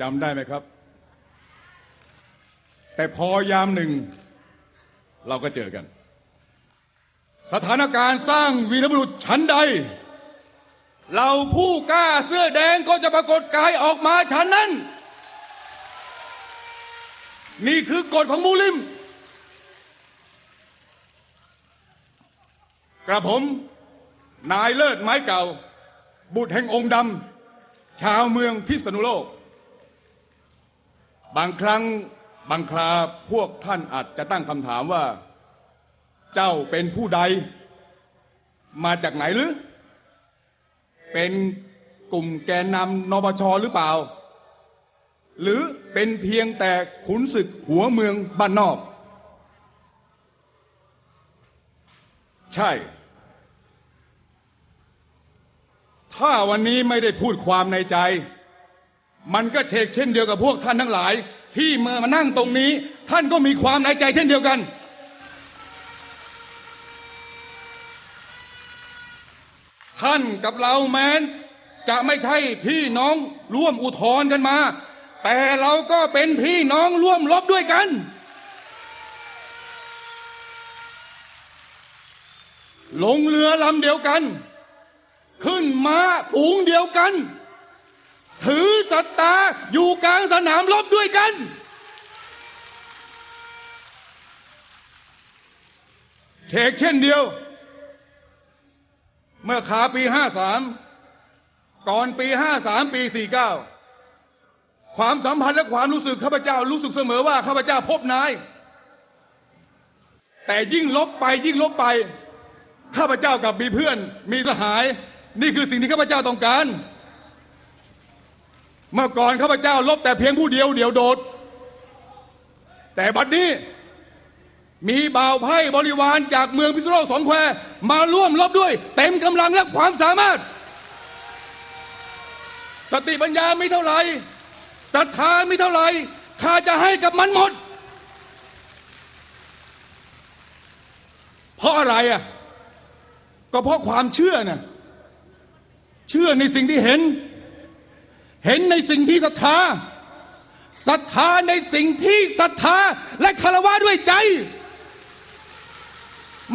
จำได้ไหมครับ แต่พอยามหนึ่ง เราก็เจอกัน สถานการณ์สร้างวีรบุรุษชั้นใด เราผู้กล้าเสื้อแดงก็จะปรากฏกายออกมาชั้นนั้น นี่คือกฎของมูลิม กระผม นายเลิศไม้เก่า บุตรแห่งองค์ดำชาวเมืองพิษณุโลก บางครั้งบางคราพวกท่านอาจจะตั้งคำถามว่า เจ้าเป็นผู้ใด มาจากไหนหรือ เป็นกลุ่มแกนนำนปชหรือเปล่า หรือเป็นเพียงแต่ขุนศึกหัวเมืองบ้านนอก ใช่ ถ้าวันนี้ไม่ได้พูดความในใจ มันก็เชกเช่นเดียวกับพวกท่านทั้งหลาย ที่มื่อมานั่งตรงนี้ ท่านก็มีความในใจเช่นเดียวกัน ท่านกับเราแม้น จะไม่ใช่พี่น้องร่วมอุทธรณ์กันมา แต่เราก็เป็นพี่น้องร่วมรบด้วยกัน ลงเรือลำเดียวกัน ขึ้นม้าฝูงเดียวกัน ถือสัตตาอยู่กลางสนามรบด้วยกัน เชกเช่นเดียว เมื่อขาปีห้าสามก่อนปีห้าสามปีสี่เก้าความสัมพันธ์และความรู้สึกข้าพเจ้ารู้สึกเสมอว่าข้าพเจ้าพบนาย แต่ยิ่งลบไปยิ่งลบไป ข้าพเจ้ากับมีเพื่อน มีสหาย นี่คือสิ่งที่ข้าพเจ้าต้องการ เมื่อก่อนข้าพเจ้าลบแต่เพียงผู้เดียวเดียวโดด แต่บัดนี้มีบ่าวไพ่บริวารจากเมืองพิษณุโลกสองแควมาร่วมรบด้วย เต็มกำลังและความสามารถ สติปัญญาไม่เท่าไหร่ศรัทธาไม่เท่าไหร่ข้าจะให้กับมันหมด เพราะอะไรอะก็เพราะความเชื่อน่ะเชื่อในสิ่งที่เห็น เห็นในสิ่งที่ศรัทธาศรัทธาในสิ่งที่ศรัทธาและคารวะด้วยใจ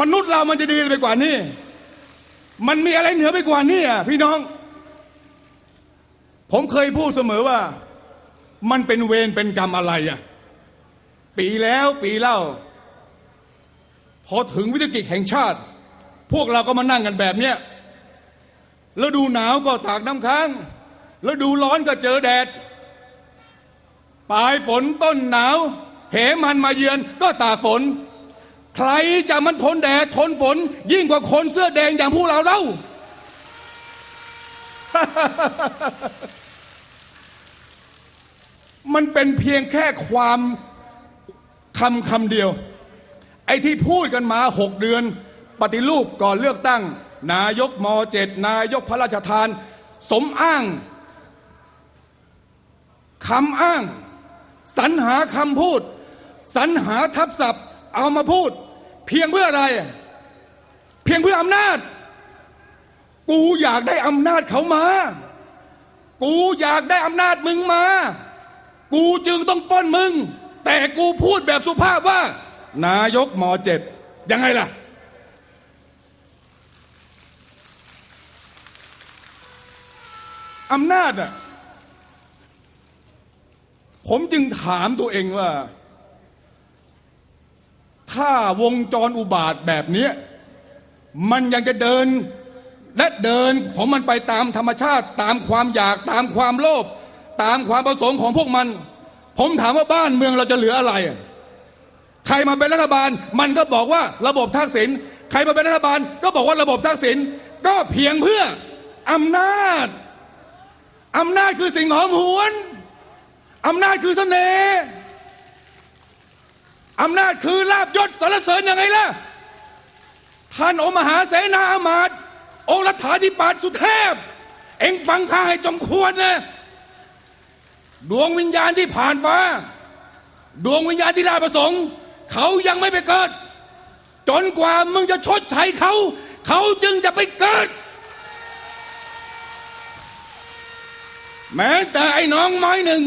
มนุษย์เรามันจะดีไปกว่านี้ มันมีอะไรเหนือไปกว่านี้อะพี่น้อง ผมเคยพูดเสมอว่า มันเป็นเวรเป็นกรรมอะไรอะปีแล้วปีเล่า พอถึงวิกฤตแห่งชาติ พวกเราก็มานั่งกันแบบเนี้ยแล้วดูหนาวก็ตากน้ำค้าง แล้วดูร้อนก็เจอแดด ปลายฝนต้นหนาว เหมันมาเยือนก็ตาฝน ใครจะมันทนแดดทนฝน ยิ่งกว่าคนเสื้อแดงอย่างพวกเราเล่า มันเป็นเพียงแค่ความคำคำเดียว ไอ้ที่พูดกันมาหกเดือน ปฏิรูปก่อนเลือกตั้ง นายกมเจ็ดนายกพระราชทาน สมอ้าง คำอ้าง สรรหาคำพูด สรรหาทับศัพท์ เอามาพูด เพียงเพื่ออะไร เพียงเพื่ออำนาจ กูอยากได้อำนาจเขามา กูอยากได้อำนาจมึงมา กูจึงต้องปล้นมึง แต่กูพูดแบบสุภาพว่า นายกหมอเจ็ดยังไงล่ะอำนาจอะ ผมจึงถามตัวเองว่า ถ้าวงจรอุบาทแบบนี้มันยังจะเดินและเดินของมันไปตามธรรมชาติ ตามความอยากตามความโลภตามความประสงค์ของพวกมัน ผมถามว่าบ้านเมืองเราจะเหลืออะไร ใครมาเป็นรัฐบาล มันก็บอกว่าระบบทักษิณใครมาเป็นรัฐบาล ก็บอกว่าระบบทักษิณก็เพียงเพื่ออำนาจอำนาจคือสิ่งหอมหวน อำนาจคือเสน่ห์อำนาจคือลาบยศสรรเสริญยังไงล่ะ ท่านองค์มหาเสนาอามาตย์องค์รัฐาธิปัตย์สุเทพ เอ็งฟังข้าให้จงควรนะดวงวิญญาณที่ผ่านฟ้า ดวงวิญญาณที่ราประสงค์ เขายังไม่ไปเกิด จนกว่ามึงจะชดใช้เขา เขาจึงจะไปเกิด แม้แต่ไอ้น้องไม้หนึ่ง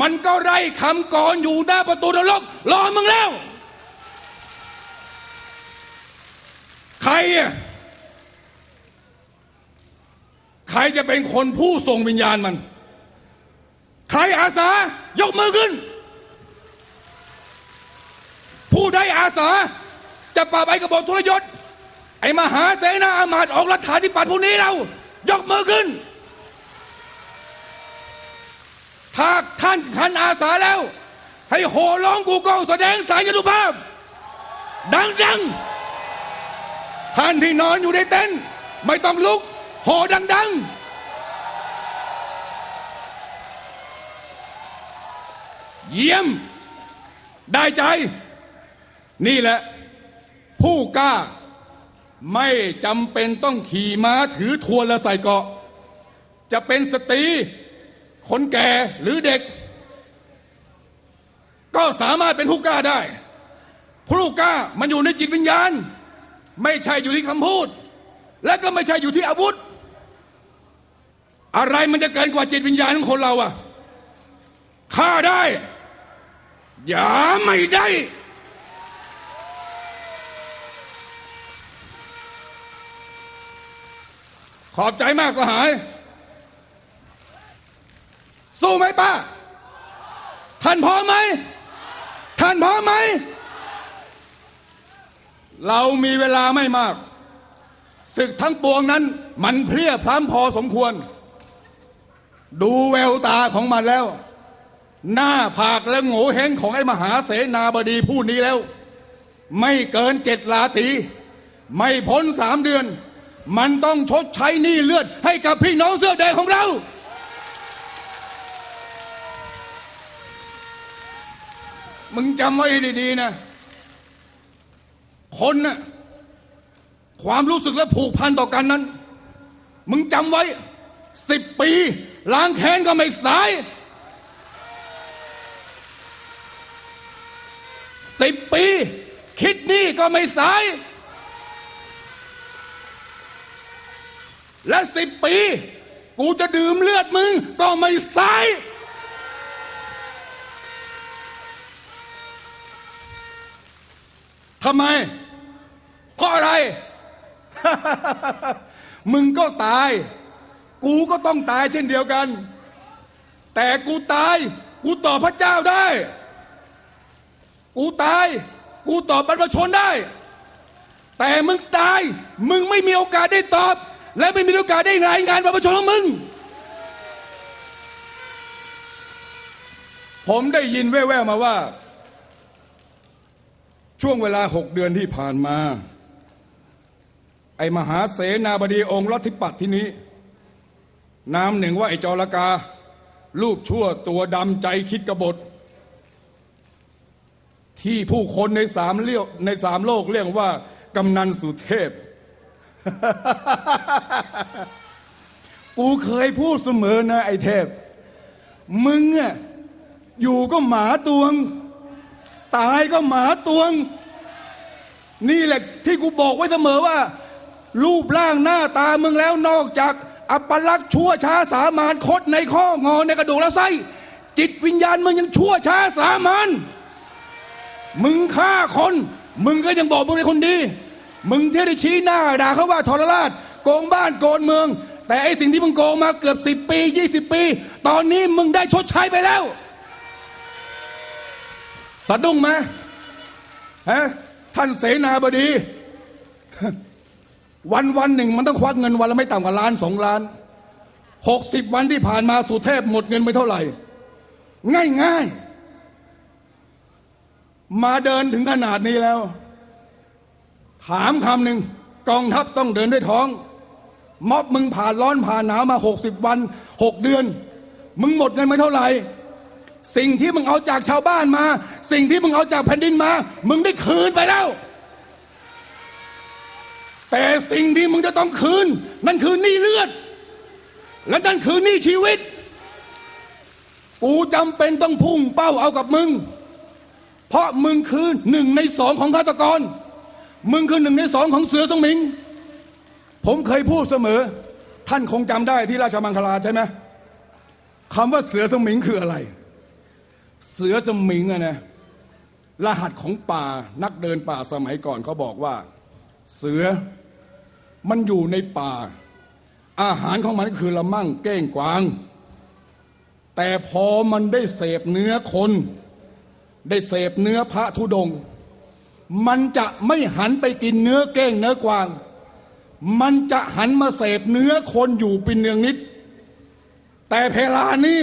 มันก็ไร่คำกรอยู่หน้าประตูนรกรอมึงแล้ว ใครอะใครจะเป็นคนผู้ส่งวิญญาณมัน ใครอาสายกมือขึ้น ผู้ใดอาสา จะปราบไอ้กบฏทุรยศ ไอ้มหาเสนาอามาตย์ออกรัฐาธิปัตย์พวกนี้เรา ยกมือขึ้น ถ้าท่านท่านอาสาแล้ว ให้โห่ร้องกูกองแสดงสายยนุภาพ ดังๆ ท่านที่นอนอยู่ในเต็นท์ไม่ต้องลุก โห่ดัง ๆ เยี่ยม ได้ใจ นี่แหละ ผู้กล้า ไม่จำเป็นต้องขี่ม้าถือทวนและใส่เกาะ จะเป็นสตรี คนแก่หรือเด็ก ก็สามารถเป็นผู้กล้าได้ผู้กล้ามันอยู่ในจิตวิญญาณ ไม่ใช่อยู่ที่คำพูด และก็ไม่ใช่อยู่ที่อาวุธ อะไรมันจะเกินกว่าจิตวิญญาณของคนเราอะฆ่าได้อย่าไม่ได้ขอบใจมากสหาย สู้ไหมป้า ท่านพร้อมไหม ท่านพร้อมไหม เรามีเวลาไม่มาก ศึกทั้งปวงนั้น มันเพลียพล้ำพอสมควร ดูแววตาของมันแล้ว หน้าผากและโง่เฮงของไอ้มหาเสนาบดีผู้นี้แล้ว ไม่เกินเจ็ดลาตี ไม่พ้นสามเดือน มันต้องชดใช้หนี้เลือดให้กับพี่น้องเสื้อแดงของเรา มึงจำไว้ให้ดีๆนะ คนน่ะความรู้สึกและผูกพันต่อกันนั้น มึงจำไว้สิบปีล้างแค้นก็ไม่สายสิบปี คิดหนี่ก็ไม่สาย และสิบปี กูจะดื่มเลือดมึงก็ไม่สาย ทำไม เพราะอะไร มึงก็ตาย กูก็ต้องตายเช่นเดียวกัน แต่กูตาย กูตอบพระเจ้าได้ กูตาย กูตอบบรรพชนได้ แต่มึงตาย มึงไม่มีโอกาสได้ตอบ และไม่มีโอกาสได้รายงานบรรพชนของมึงผมได้ยินแว่วๆมาว่า ช่วงเวลาหกเดือนที่ผ่านมา ไอ้มหาเสนาบดีองค์รัฐิปัตที่นี้นามหนึ่งว่าไอ้จอรกา รูปชั่วตัวดำใจคิดกบฏ ที่ผู้คนในสามเรียกในสามโลกเรียกว่ากำนันสุเทพ กูเคยพูดเสมอนะไอ้เทพ มึงอะอยู่ก็หมาตวง ตายก็หมาตวง นี่แหละที่กูบอกไว้เสมอว่า รูปร่างหน้าตามึงแล้วนอกจาก อัปลักษณ์ชั่วช้าสามานคดในข้องอในกระดูกและไส้ จิตวิญญาณมึงยังชั่วช้าสามานมึงฆ่าคน มึงก็ยังบอกมึงเป็นคนดี มึงที่ได้ชี้หน้าด่าเขาว่าทรราชโกงบ้านโกงเมือง แต่ไอสิ่งที่มึงโกงมาเกือบสิบปียี่สิบปี ตอนนี้มึงได้ชดใช้ไปแล้ว สะดุ้งไหมฮะท่านเสนาบดี วันวันหนึ่งมันต้องควักเงินวันละไม่ต่ำกว่าล้านสองล้านหกสิบวันที่ผ่านมาสุเทพหมดเงินไปเท่าไหร่ ง่ายง่ายมาเดินถึงขนาดนี้แล้ว ถามคำหนึ่งกองทัพต้องเดินด้วยท้อง ม็อบมึงผ่านร้อนผ่านหนาวมาหกสิบวันหกเดือน มึงหมดเงินไปเท่าไหร่ สิ่งที่มึงเอาจากชาวบ้านมา สิ่งที่มึงเอาจากแผ่นดินมา มึงได้คืนไปแล้ว แต่สิ่งที่มึงจะต้องคืน นั่นคือหนี้เลือด และนั่นคือหนี้ชีวิต กูจำเป็นต้องพุ่งเป้าเอากับมึง เพราะมึงคือหนึ่งในสองของฆาตกร มึงคือหนึ่งในสองของเสือสมิง ผมเคยพูดเสมอ ท่านคงจำได้ที่ราชมังคลาใช่ไหมคำว่าเสือสมิงคืออะไร เสือสมิงอะนะรหัสของป่านักเดินป่าสมัยก่อนเขาบอกว่า เสือมันอยู่ในป่า อาหารของมันคือละมั่งเก้งกวาง แต่พอมันได้เสพเนื้อคน ได้เสพเนื้อพระธุดง มันจะไม่หันไปกินเนื้อเก้งเนื้อกวาง มันจะหันมาเสพเนื้อคนอยู่เป็นเนืองนิด แต่เพลานี้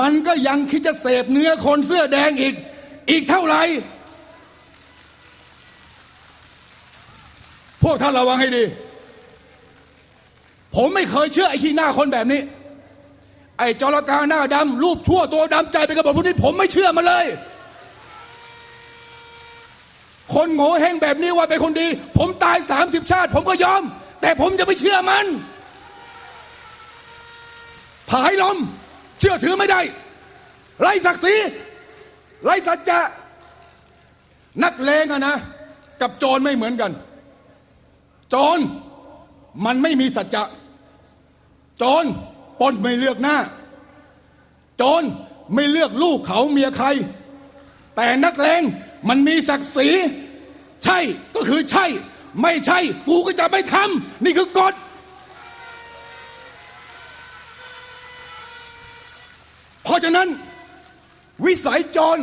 มันก็ยังคิดจะเสพเนื้อคนเสื้อแดงอีก อีกเท่าไหร่ พวกท่านระวังให้ดี ผมไม่เคยเชื่อไอ้ขี้หน้าคนแบบนี้ ไอ้จรกาหน้าดำรูปชั่วตัวดำใจเป็นกบฏพวกนี้ผมไม่เชื่อมันเลย คนโง่เฮงแบบนี้ว่าเป็นคนดี ผมตายสามสิบชาติ ผมก็ยอม แต่ผมจะไม่เชื่อมัน ผายลม เชื่อถือไม่ได้ ไรศักดิ์ศรีไรสัจจะนักเลงอะนะ กับโจรไม่เหมือนกัน โจรมันไม่มีสัจจะโจรปนไม่เลือกหน้า โจรไม่เลือกลูกเขาเมียใคร แต่นักเลงมันมีศักดิ์ศรีใช่ก็คือใช่ ไม่ใช่กูก็จะไม่ทำนี่คือกฎ เพราะฉะนั้น วิสัยจร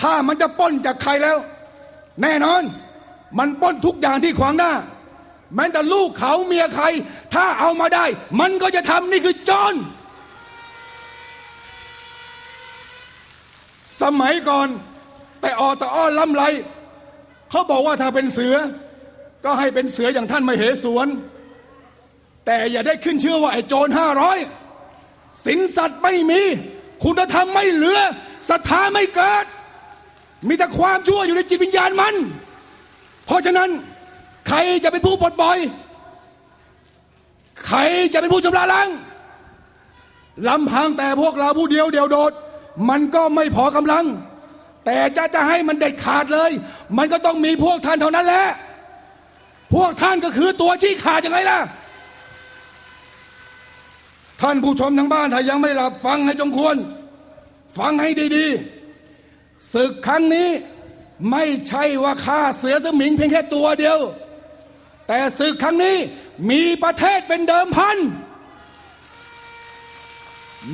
ถ้ามันจะป้นจากใครแล้ว แน่นอน มันป้นทุกอย่างที่ขวางหน้า แม้แต่ลูกเขาเมียใคร ถ้าเอามาได้ มันก็จะทำนี่คือจร สมัยก่อน แต่ออตะอ้อนล้ำไรเขาบอกว่าถ้าเป็นเสือ ก็ให้เป็นเสืออย่างท่านมาเหสวน แต่อย่าได้ขึ้นเชื่อว่าไอ้โจรห้าร้อย สินสัตว์ไม่มี คุณธรรมไม่เหลือศรัทธาไม่เกิด มีแต่ความชั่วอยู่ในจิตวิญญาณมัน เพราะฉะนั้น ใครจะเป็นผู้ปลดปล่อย ใครจะเป็นผู้ชำระล้างลำพังแต่พวกเราผู้เดียวเดียวโดด มันก็ไม่พอกำลัง แต่จะจะให้มันเด็ดขาดเลย มันก็ต้องมีพวกท่านเท่านั้นแหละ พวกท่านก็คือตัวชี้ขาดยังไงล่ะ ท่านผู้ชมทางบ้านถ้ายังไม่หลับฟังให้จงควร ฟังให้ดีๆศึกครั้งนี้ไม่ใช่ว่าฆ่าเสือสมิงเพียงแค่ตัวเดียว แต่ศึกครั้งนี้มีประเทศเป็นเดิมพัน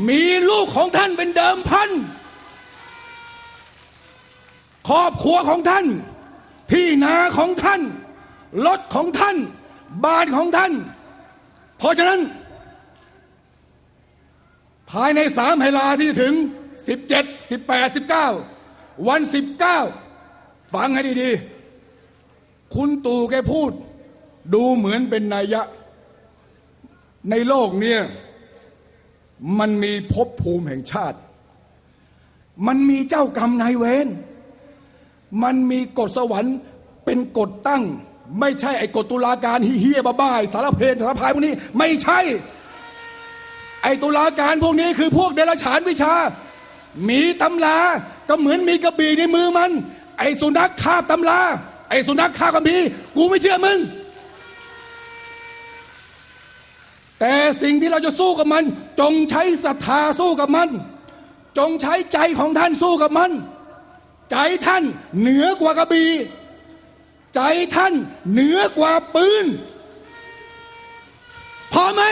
มีลูกของท่านเป็นเดิมพัน ครอบครัวของท่าน ที่นาของท่าน รถของท่าน บ้านของท่าน เพราะฉะนั้น ภายในสามเวลาที่ถึง 17 18 19 วัน 19 ฟังให้ดีๆ คุณตู่แกพูด ดูเหมือนเป็นนัยยะ ในโลกเนี่ยมันมีภพภูมิแห่งชาติ มันมีเจ้ากรรมนายเวร มันมีกฎสวรรค์เป็นกฎตั้ง ไม่ใช่ไอ้กฎตุลาการเฮียบ้าๆสารเพนสารพายพวกนี้ ไม่ใช่ ไอ้ตุลาการพวกนี้คือพวกเดรัจฉานวิชา มีตำราก็เหมือนมีกระบี่ในมือมัน ไอ้สุนัขคาบตำรา ไอ้สุนัขคาบกัมพีร์กูไม่เชื่อมึง แต่สิ่งที่เราจะสู้กับมัน จงใช้ศรัทธาสู้กับมัน จงใช้ใจของท่านสู้กับมัน ใจท่านเหนือกว่ากระบี่ใจท่านเหนือกว่าปืนพอไหม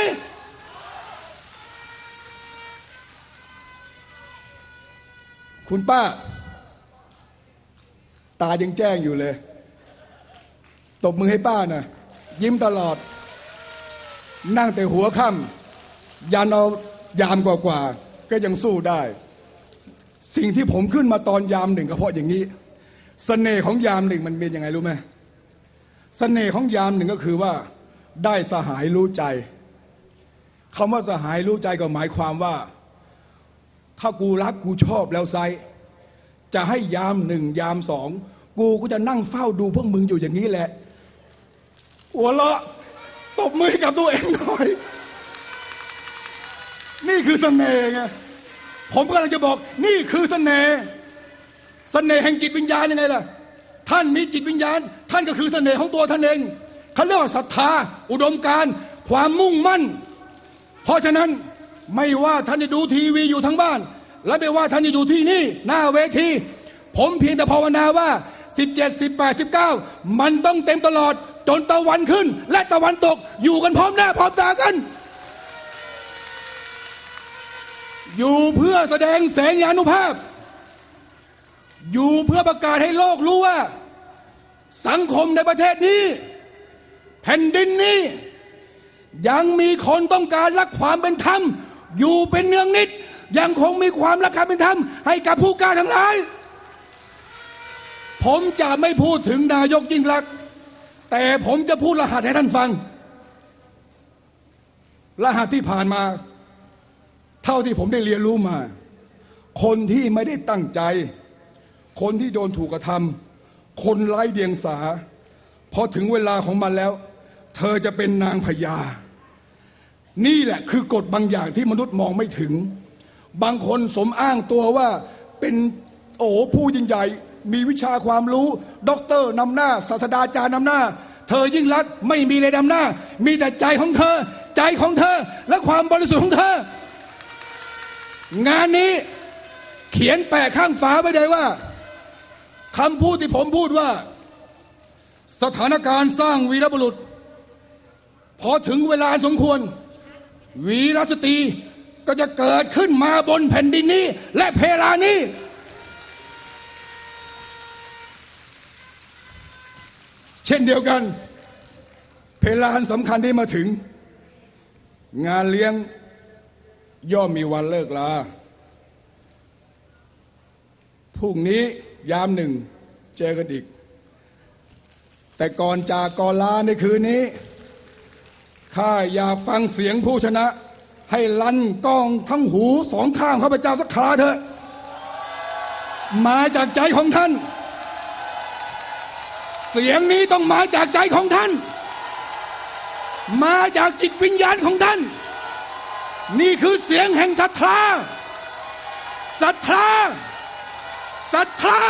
คุณป้า ตายังแจ้งอยู่เลย ตบมือให้ป้าหน่อยยิ้มตลอด นั่งแต่หัวค่ำยันเอายามกว่าๆก็ยังสู้ได้ สิ่งที่ผมขึ้นมาตอนยามหนึ่งก็เพราะอย่างนี้สเสน่ห์ของยามหนึ่งมันเป็นยังไงรู้ไหมสเสน่ห์ของยามหนึ่งก็คือว่า ได้สหายรู้ใจคำว่าสหายรู้ใจก็หมายความว่า ถ้ากูรักกูชอบแล้วไซจะให้ยามหนึ่งยามสองกูก็จะนั่งเฝ้าดูพวกมึงอยู่อย่างนี้แหละ หัวเราะตบมือกับตัวเองหน่อย นี่คือเสน่ห์ไงผมกำลังจะบอก นี่คือเสน่ห์เสน่ห์แห่งจิตวิญญาณยังไงล่ะ ท่านมีจิตวิญญาณ ท่านก็คือเสน่ห์ของตัวท่านเองเขาเรียกว่าศรัทธา อุดมการ ความมุ่งมั่น เพราะฉะนั้น ไม่ว่าท่านจะดูทีวีอยู่ทั้งบ้าน และไม่ว่าท่านจะอยู่ที่นี่ หน้าเวที ผมเพียงแต่ภาวนาว่า 17 18 19 มันต้องเต็มตลอด จนตะวันขึ้น และตะวันตกอยู่กันพร้อมหน้าพร้อมตากัน อยู่เพื่อแสดงแสงยานุภาพ อยู่เพื่อประกาศให้โลกรู้ว่า สังคมในประเทศนี้ แผ่นดินนี้ยังมีคนต้องการรักความเป็นธรรม อยู่เป็นเนืองนิด ยังคงมีความรักคามเป็นธรรม ให้กับผู้กล้าทั้งหลาย ผมจะไม่พูดถึงนายกยิ่งรักษณ์แต่ผมจะพูดรหัสให้ท่านฟัง รหัสที่ผ่านมา เท่าที่ผมได้เรียนรู้มา คนที่ไม่ได้ตั้งใจ คนที่โดนถูกกระทำคนไร้เดียงสาพอถึงเวลาของมันแล้ว เธอจะเป็นนางพญา นี่แหละคือกฎบางอย่างที่มนุษย์มองไม่ถึง บางคนสมอ้างตัวว่าเป็นโอ้ผู้ยิ่งใหญ่ มีวิชาความรู้ด็อกเตอร์นำหน้าศาสตราจารย์นำหน้า เธอยิ่งรักไม่มีเลยนำหน้า มีแต่ใจของเธอ ใจของเธอ และความบริสุทธิ์ของเธอ งานนี้เขียนแปะข้างฝาไปเลยว่าคำพูดที่ผมพูดว่า สถานการณ์สร้างวีรบุรุษ พอถึงเวลาสมควร วีรสตรีก็จะเกิดขึ้นมาบนแผ่นดินนี้ และเพลานี้ เช่นเดียวกัน เพลานสำคัญที่มาถึง งานเลี้ยงย่อมมีวันเลิกลาพรุ่งนี้ยามหนึ่งเจอกันอีก แต่ก่อนจากก่อนลาในคืนนี้ ข้าอยากฟังเสียงผู้ชนะ ให้ลั่นกล้องทั้งหูสองข้างข้าพเจ้าสักคราเถอะ มาจากใจของท่าน เสียงนี้ต้องมาจากใจของท่าน มาจากจิตวิญญาณของท่าน นี่คือเสียงแห่งศรัทธาศรัทธาศรัทธา